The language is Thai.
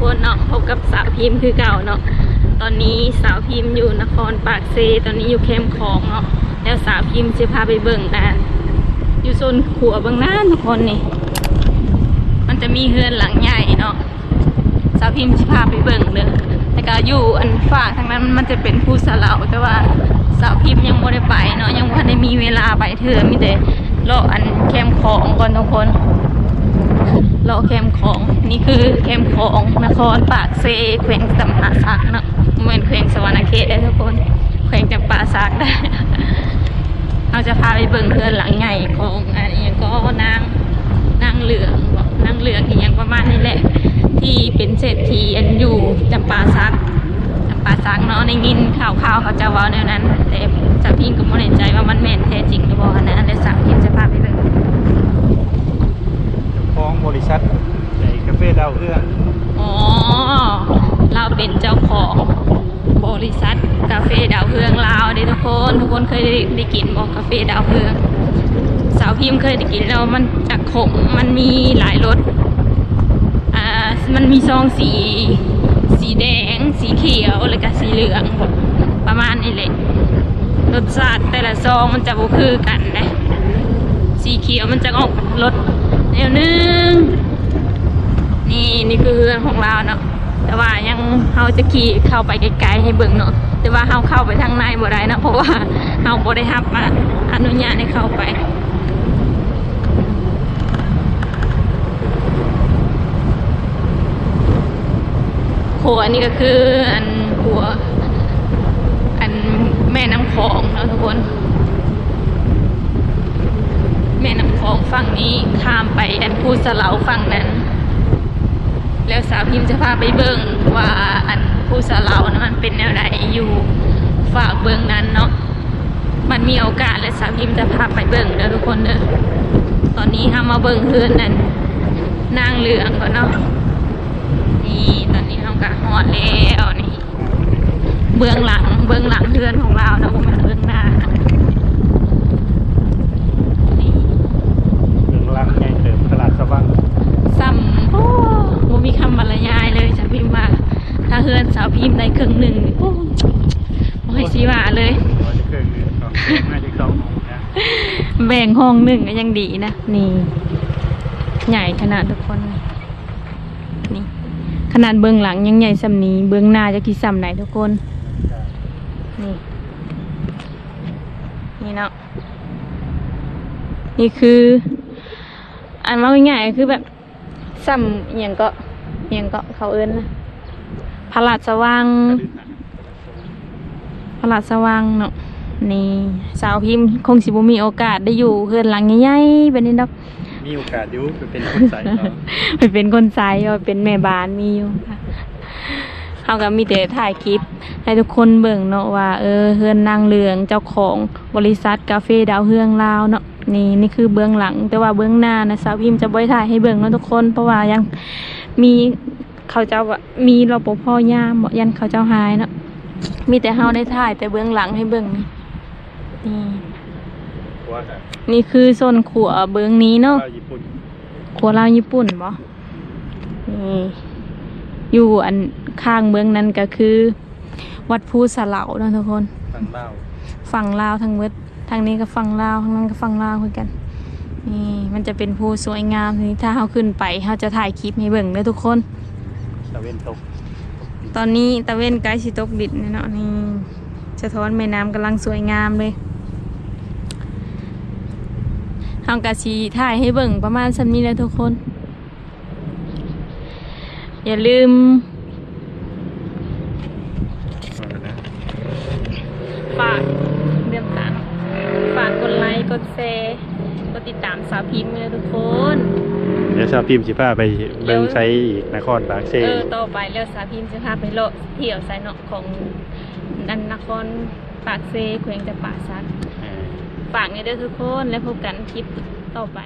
คนเนาะพบกับสาวพิมพ์คือเก่าเนาะตอนนี้สาวพิมพ์อยู่นครปากเซ ตอนนี้อยู่เข้มป์ของเนาะแล้วสาวพิมพ์จะพาไปเบิ่งนอยู่โซนขัวเบิ่งหน้าทุกคนนี่ มันจะมีเฮือนหลังใหญ่เนาะสาวพิมพ์จะพาไปเบิ่งเด้อแต่ก็อยู่อันฝากทางนั้นมันจะเป็นผู้สลาวแต่ว่าสาวพิมพ์ยังไม่ได้ไปเนาะยังไม่ได้มีเวลาไปเถื่อมีแต่รออันเข้มป์ของก่อนทุกคน รอแคมของ นี่คือแคมของนครปากเซแขวงจำปาสักเนาะเหมือนแขวงสวรรณเขตได้ทุกคนแขวงจำปาสักได้เราจะพาไปเบิ่งเพื่อนหลังใหญ่ของอันนี้ก็นางนางเหลืองนางเหลืองอีกอย่างประมาณนี้แหละ ที่เป็นเศรษฐีอันอยู่จำปาสักจำปาสักเนาะในยินข่าวๆเขาจะว่าแนวนั้นแต่จะพิงก็ไม่แน่ใจว่ามันแม่นแท้จริงหรือเปล่านะเลยสั่งพิมจะพาไปเบิ่ง ของบริษัทในคาเฟ่ดาวเอื้อง อ๋อ เราเป็นเจ้าของบ ริษัทกาแฟดาวเฮืองลาวเด้ทุกคน ทุกคนเคยได้ไดกินบอกกาแฟดาวเฮืองสาวพิมเคยได้กินแล้วมันจะขมมันมีหลายรสอ่ามันมีซองสี สีแดง สีเขียวแล้วก็สีเหลืองประมาณนี้แหละรสชาติแต่ละซองมันจะบ่คือกันนะสีเขียวมันจะออกรสแนวนึงนี่นี่คือเรือนของเราเนาะ แต่ว่ายังเราจะขี่เข้าไปไกลๆให้เบิ่งเนาะแต่ว่าเราเข้าไปทางในบ่ได้นะเพราะว่าเราบ่ได้รับมาอนุญาตให้เข้าไปหัวนี่ก็คืออันหัวอันแม่น้ำคลองนะทุกคน แม่น้ำคลองฝั่งนี้ข้ามไปอันพูสลาวฝั่งนั้น แล้วสาวพิมพ์จะพาไปเบิ่งว่าอันผู้สาวนะมันเป็นแนวไหนอยู่ฝากเบิ่งนั้นเนาะมันมีโอกาสและสาวพิมพ์จะพาไปเบิ่งเด้อทุกคนเด้อตอนนี้ห้ามาเบิ่งเฮือนนั่นนางเหลืองก่อนเนาะนี่ตอนนี้เรากะฮอดแล้วนี่เบื้องหลังเบื้องหลังเฮือนของเราเนาะบ่แม่นเบื้องหน้านี่ เรื่องรังใหญ่เติมตลาดสว่าง ซ้ำโอ้บ่มีคำบรรยายเลยสาวพิมพ์ว่า ถ้าเฮือนสาวพิมพ์ได้ครึ่งหนึ่งนี่โอ้บ่ให้ชีว่าเลยว่าจะเกิดเรื่องของน่าจะสองนะแบ่งห้องหนึ่งก็ยังดีนะ นี่ ใหญ่ขนาดทุกคนนี่ขนาดเบื้องหลังยังใหญ่สำนี้เบื้องหน้าจะกี่สำไหนทุกคน นี่ นี่เนาะนี่คือ อันว่าง่ายๆก็คือแบบซ้ำอหย่างก็อหย่างก็เขาเอิ้นนะ พระราชสว่างพระราชสว่างเนาะนี่สาวพิมพ์คงสิบ่มีโอกาสได้อยู่เฮือนหลังใหญ่ๆแบบนี้ดอกมีโอกาสอยู่ไปเป็นคนใส่ต่อไปเป็นคนไซว่าเป็นแม่บ้านมีอยู่ค่ะเขาก็มีแต่ถ่ายคลิป ให้ทุกคนเบิ่งเนาะว่าเออเฮือนนางเหลืองเจ้าของบริษัทกาแฟดาวเฮืองลาวเนาะนี่นี่คือเบื้องหลัง แต่ว่าเบื้องหน้านะสาวพิมพ์จะบ่ได้ถ่ายให้เบิ่งเนาะทุกคนเพราะว่ายังมี เขาเจ้าว่ามีรปภยามบ่ยันเขาเจ้าหายเนาะมีแต่เฮาได้ถ่ายแต่เบื้องหลังให้เบิ่งนี่นี่ว่านี่คือโซนขัวเบื้องนี้เนาะเราญี่ปุ่นครัวลาวญี่ปุ่นบ่นี่อยู่อันข้างเมืองนั้นก็คือ วัดภูสะเหลาเนาะทุกคนทางเล่าวฝั่งลาวทางเมืดทางนี้ก็ฝั่งลาวทางนั้นก็ฝั่งลาวเหมือนกันนี่มันจะเป็นภูสวยงามทีนี้ถ้าเราขึ้นไปเราจะถ่ายคลิปให้เบิ่งเด้อทุกคน ตะเวนตกตอนนี้ตะเวนใกล้สิตกดินเนาะนี่สะท้อนแม่น้ำกำลังสวยงามเลยทางกะชีถ่ายให้เบิ่งประมาณสันนี้แหละทุกคน อย่าลืมฝากเรื่องต่างฝากกดไลค์ กดแชร์ กดติดตามสาวพิมพ์เลยทุกคน ดี๋ยวชาวพิมพ์สิพาไปเบิ่งไซอีกนครปากเซเออต่อไปเรื่องสาวพิมพ์จะพาไปเลาะเที่ยวไซเนาะของนันนครปากเซแขวงจะป่าซักเออฝากในเด้อทุกคนและพบกันคลิปต่อไป